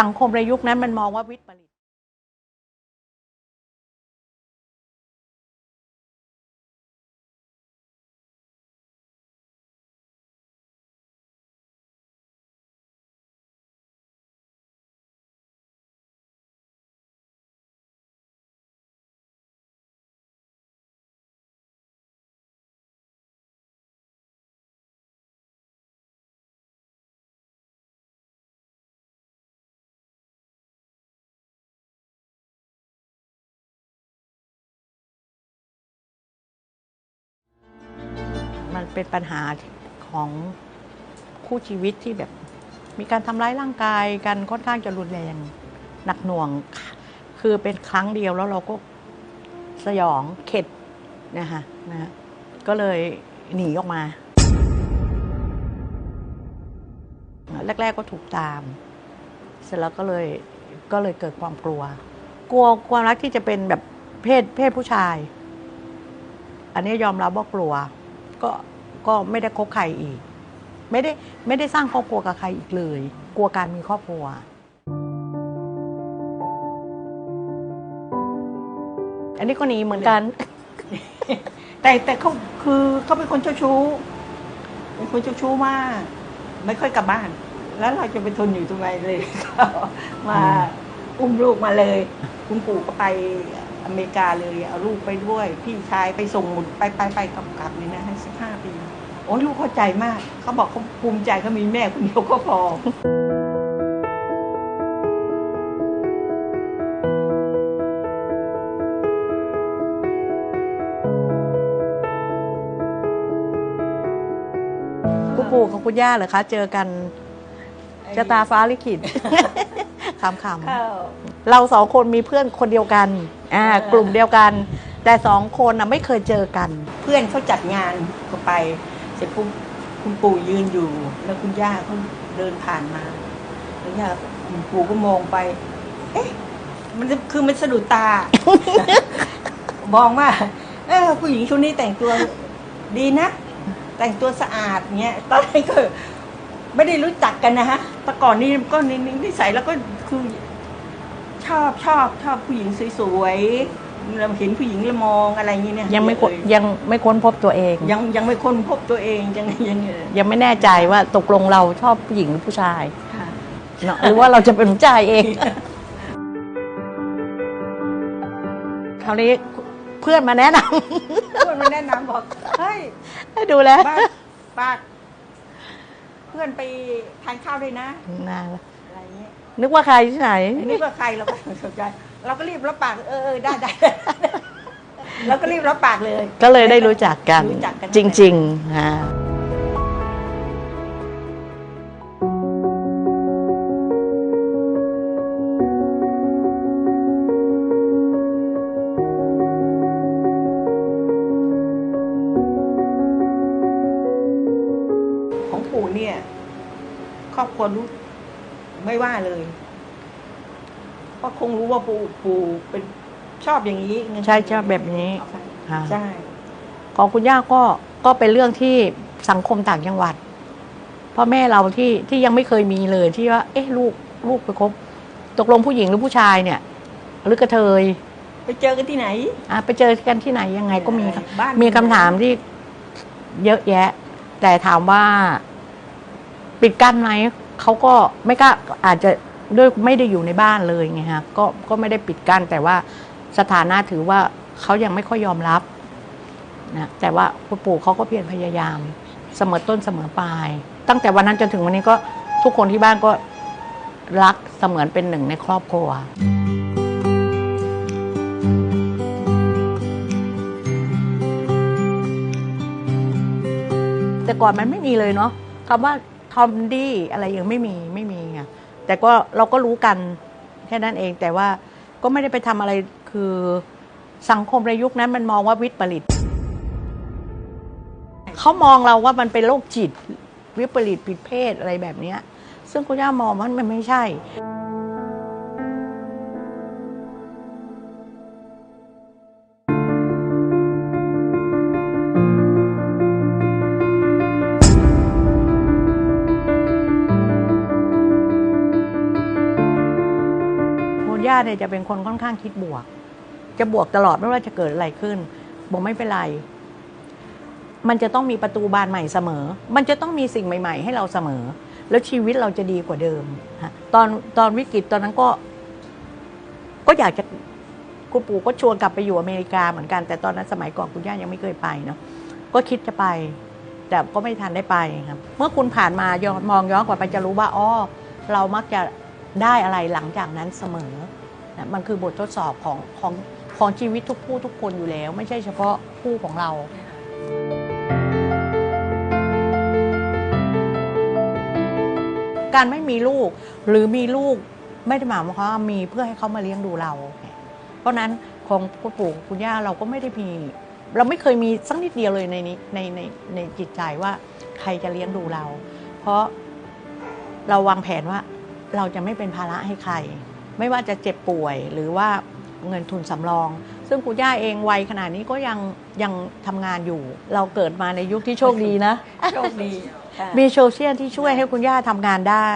สังคมในยุคนั้นมันมองว่าวิทย์ประ มันเป็นปัญหาของคู่ชีวิตที่แบบมีการทำร้ายร่างกายกันค่อนข้างจะรุนแรงหนักหน่วง คือเป็นครั้งเดียวแล้วเราก็สยองเข็ดนะคะนะก็เลยหนีออกมา แรก ๆก็ถูกตาม เสร็จแล้วก็เลยก็เลยเกิดความกลัว กลัวความรักที่จะเป็นแบบเพศเพศผู้ชาย อันนี้ยอมรับว่ากลัว ก็ก็ไม่ได้คบใครอีก ไม่ได้ไม่ได้สร้างครอบครัวกับใครอีกเลย กลัวการมีครอบครัว อันนี้ก็หนีเหมือนกัน แต่แต่เขาคือเขาเป็นคนเจ้าชู้เป็นคนเจ้าชู้มาก ไม่ค่อยกลับบ้าน แล้วเราจะไปทนอยู่ตรงไหนเลยก็มาอุ้มลูกมาเลย คุณปู่ก็ไป อเมริกาเลยเอาลูกไปด้วย พี่ชายไปส่งหมดไปไปไปกลับกลับเลยนะให้สิบห้าปี โอ้ยลูกเข้าใจมากเขาบอกเขาภูมิใจเขามีแม่คนเดียวก็พอคุณปู่กับคุณย่าเหรอคะ เจอกันชะตาฟ้าลิขิตคำคำเข้าๆเราสองคนมีเพื่อนคนเดียวกัน อ่าเออกลุ่มเดียวกัน แต่สองคนน่ะไม่เคยเจอกัน เพื่อนเขาจัดงานเขาไป เสร็จปุ๊บคุณปู่ยืนอยู่ แล้วคุณย่าเขาเดินผ่านมาแล้วย่าคุณปู่ก็มองไป เอ๊ะ มันคือมันสะดุดตา มองว่า เออผู้หญิงชุดนี้แต่งตัวดีนะ แต่งตัวสะอาดเงี้ยตอนแรกก็ไม่ได้รู้จักกันนะฮะแต่ก่อนนี้ก็นินิสัยแล้วก็คือ ชอบชอบชอบผู้หญิงสวยๆเราเห็นผู้หญิงเรามองอะไรอย่างเงี้ยเนี่ยยังไม่ค้นเออยังไม่ค้นพบตัวเอง ยังยังไม่ค้นพบตัวเองยังยังเออยังไม่แน่ใจว่าตกลงเราชอบผู้หญิงหรือผู้ชายค่ะเนาะหรือว่าเราจะเป็นผู้ชายเองคราวนี้เพื่อนมาแนะนเพื่อนมาแนะนำบอกเฮ้ยำให้ดูแลบ้านปากเพื่อนไปทานข้าวด้วยนะนานละอะไรเงี้ย นึกว่าใครที่ไหน นึกว่าใครเราก็ไม่สนใจ เราก็รีบรับปากเออเออได้ได้เราก็รีบรับปากเลย ก็เลยได้รู้จักกันรู้จักกัน จริงๆอ่าของปู่เนี่ยครอบครัวรู้ไม่ ว่าเลยเพราะคงรู้ว่าปู่ปู่เป็นชอบอย่างนี้ใช่ชอบแบบนี้ค่ะใช่ของคุณย่าก็ก็เป็นเรื่องที่สังคมต่างจังหวัดพ่อแม่เราที่ที่ยังไม่เคยมีเลยที่ว่า เอ๊ะลูกลูกไปคบตกลงผู้หญิงหรือผู้ชายเนี่ย หรือกระเทย ไปเจอกันที่ไหนอะไปเจอกันที่ไหนยังไงก็มีค่ะบ้านมีคำถามที่เยอะแยะ แต่ถามว่า ปิดกั้นไหม เขาก็ไม่กล้าอาจจะด้วยไม่ได้อยู่ในบ้านเลยไงฮะก็ก็ไม่ได้ปิดกั้นแต่ว่าสถานะถือว่าเขายังไม่ค่อยยอมรับนะแต่ว่าคุณปู่เขาก็เพียรพยายาม เสมอต้นเสมอปลาย ตั้งแต่วันนั้นจนถึงวันนี้ก็ทุกคนที่บ้านก็รักเสมือนเป็นหนึ่งในครอบครัวแต่ก่อนมันไม่มีเลยเนาะคำว่า ทอมดี้อะไรยังไม่มีไม่มีไงแต่ก็เราก็รู้กันแค่นั้นเองแต่ว่าก็ไม่ได้ไปทำอะไรคือสังคมในยุคนั้นมันมองว่าวิปริตเขามองเราว่ามันเป็นโรคจิต วิปริตผิดเพศอะไรแบบเนี้ยซึ่งคุณย่ามองว่ามันไม่ใช่าเนี่ยจะเป็นคนค่อนข้างคิดบวก จะบวกตลอดไม่ว่าจะเกิดอะไรขึ้นบอกไม่เป็นไร มันจะต้องมีประตูบานใหม่เสมอ มันจะต้องมีสิ่งใหม่ ๆ ให้เราเสมอ แล้วชีวิตเราจะดีกว่าเดิมตอนตอนวิกฤตตอนนั้นก็ ก็อยากจะคุณปู่ก็ชวนกลับไปอยู่อเมริกาเหมือนกัน แต่ตอนนั้นสมัยก่อนคุณย่ายังไม่เคยไปเนาะก็คิดจะไป แต่ก็ไม่ทันได้ไปครับ เมื่อคุณผ่านมายอมองย้อนกลับไปจะรู้ว่าอ๋อเรามักจะได้อะไรหลังจากนั้นเสมอ นะมันคือบททดสอบของของของชีวิตทุกผู้ทุกคนอยู่แล้ว ไม่ใช่เฉพาะคู่ของเรา การไม่มีลูกหรือมีลูกไม่ได้หมายความว่ามีเพื่อให้เขามาเลี้ยงดูเรา เพราะนั้นของคุณปู่คุณย่าเราก็ไม่ได้มี เราไม่เคยมีสักนิดเดียวเลยในนี้ในในในจิตใจว่าใครจะเลี้ยงดูเรา เพราะเราวางแผนว่าเราจะไม่เป็นภาระให้ใคร ไม่ว่าจะเจ็บป่วยหรือว่าเงินทุนสำรอง ซึ่งคุณย่าเองวัยขนาดนี้ก็ยังยังทำงานอยู่ เราเกิดมาในยุคที่โชคดีนะ โชคดีค่ะมีโซเชียลที่ช่วยให้คุณย่าทำงานได้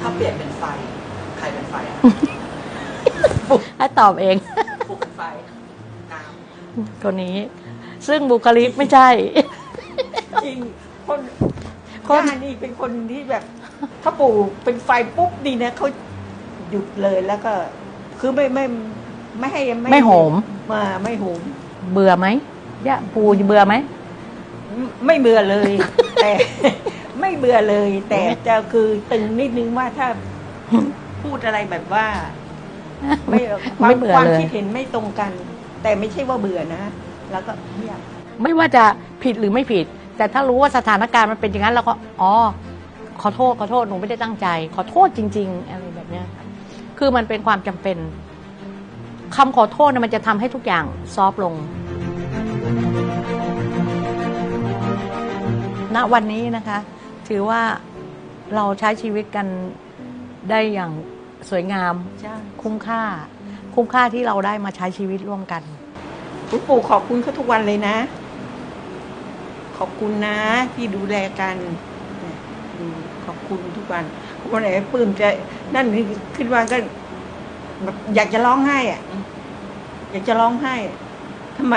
ถ้าเปลี่ยนเป็นไฟ ใครเป็นไฟอะ ให้ตอบเอง ปลุกเป็นไฟน้คนนี้ ซึ่งบุคลิกไม่ใช่จริง คนคนย่านี่เป็นคนที่แบบถ้าปู่เป็นไฟปุ๊บดีนะเขาหยุดเลยแล้วก็ คือไม่ไม่ไม่ให้ไม่โหม มาไม่โหม เบื่อไหมย่าปูเบื่อไหมไม่เบื่อเลย แต่ ไม่เบื่อเลย แต่จะคือตึงนิดนึงว่าถ้าพูดอะไรแบบว่า ไม่ความไม่เบื่อความเลย คิดเห็นไม่ตรงกัน แต่ไม่ใช่ว่าเบื่อนะแล้วก็เงียบไม่ว่าจะผิดหรือไม่ผิด แต่ถ้ารู้ว่าสถานการณ์มันเป็นอย่างนั้นเราก็อ๋อขอโทษขอโทษหนูไม่ได้ตั้งใจ ขอโทษจริง ๆ อะไรแบบเนี้ยคือมันเป็นความจำเป็นคำขอโทษมันจะทำให้ทุกอย่างซอฟลงณวันนี้นะคะ ถือว่าเราใช้ชีวิตกันได้อย่างสวยงาม คุ้มค่า คุ้มค่าที่เราได้มาใช้ชีวิตร่วมกันคุณปู่ขอบคุณเขาทุกวันเลยนะ ขอบคุณนะที่ดูแลกันเนี่ยอืมขอบคุณทุกวันวันไหนปลื้มจะนั่นนี่ขึ้นมาก็แบบอยากจะร้องไห้อะอยากจะร้องไห้ทำไม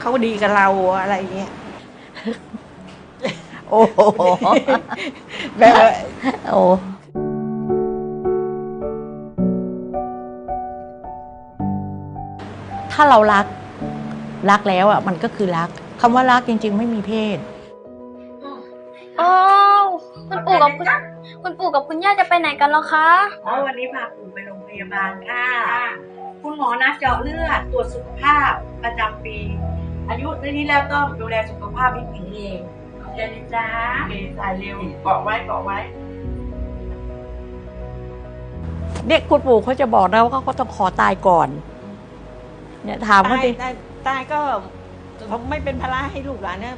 เขาดีกับเราอะไรเงี้ยโอ้โหแบบว่าโอ้ถ้าเรารักรักแล้วอะ มันก็คือรัก คำว่ารักจริง ๆ ไม่มีเพศ อ้าวคุณปู่กับคุณคุณปู่กับคุณย่าจะไปไหนกันแล้วคะอ๋อวันนี้พาปู่ไปโรงพยาบาลค่ะ คุณหมอนัดเจาะเลือดตรวจสุขภาพประจำปี อายุเท่านี้แล้วต้องดูแลสุขภาพให้แข็งแรงเจนจ้าโอเคสายเร็วเกาะไว้เกาะไว้ เนี่ยคุณปู่เขาจะบอกนะว่าเขาก็ต้องขอตายก่อน เนี่ยถามเขาตายดิ ตายตายก็ผมไม่เป็นภาระให้ลูกหลานนะ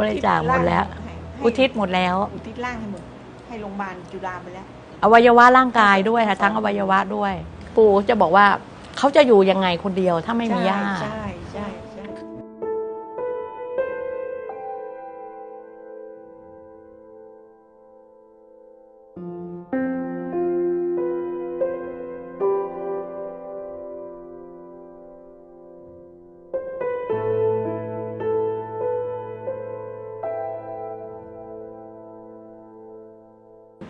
บริจาคหมดแล้ว ให้อุทิศหมดแล้ว อุทิศร่างให้หมด ให้โรงพยาบาลจุฬาไปแล้ว อวัยวะร่างกายด้วยค่ะทั้งอวัยวะด้วย ปู่จะบอกว่าเขาจะอยู่ยังไงคนเดียวถ้าไม่มีย่า ใช่ใช่ใช่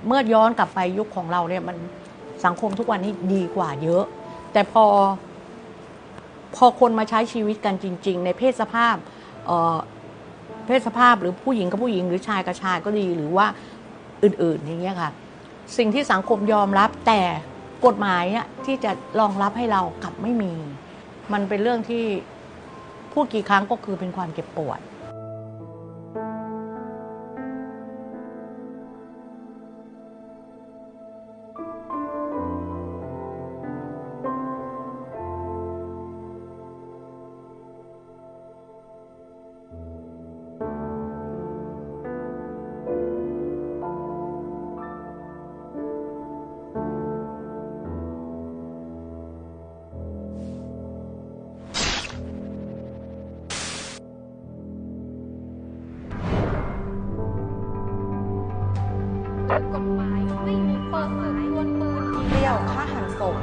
เมื่อย้อนกลับไปยุคของเราเนี่ยมันสังคมทุกวันนี้ดีกว่าเยอะ แต่พอพอคนมาใช้ชีวิตกันจริง ๆ ในเพศสภาพเอ่อเพศสภาพหรือผู้หญิงกับผู้หญิงหรือชายกับชายก็ดีหรือว่าอื่นๆอย่างเงี้ยค่ะ สิ่งที่สังคมยอมรับแต่กฎหมายอะที่จะรองรับให้เรากลับไม่มี มันเป็นเรื่องที่พูดกี่ครั้งก็คือเป็นความเจ็บปวด กฎหมายไม่มีเปิดศึกดวลปืนที่เรียวฆ่าหันศพ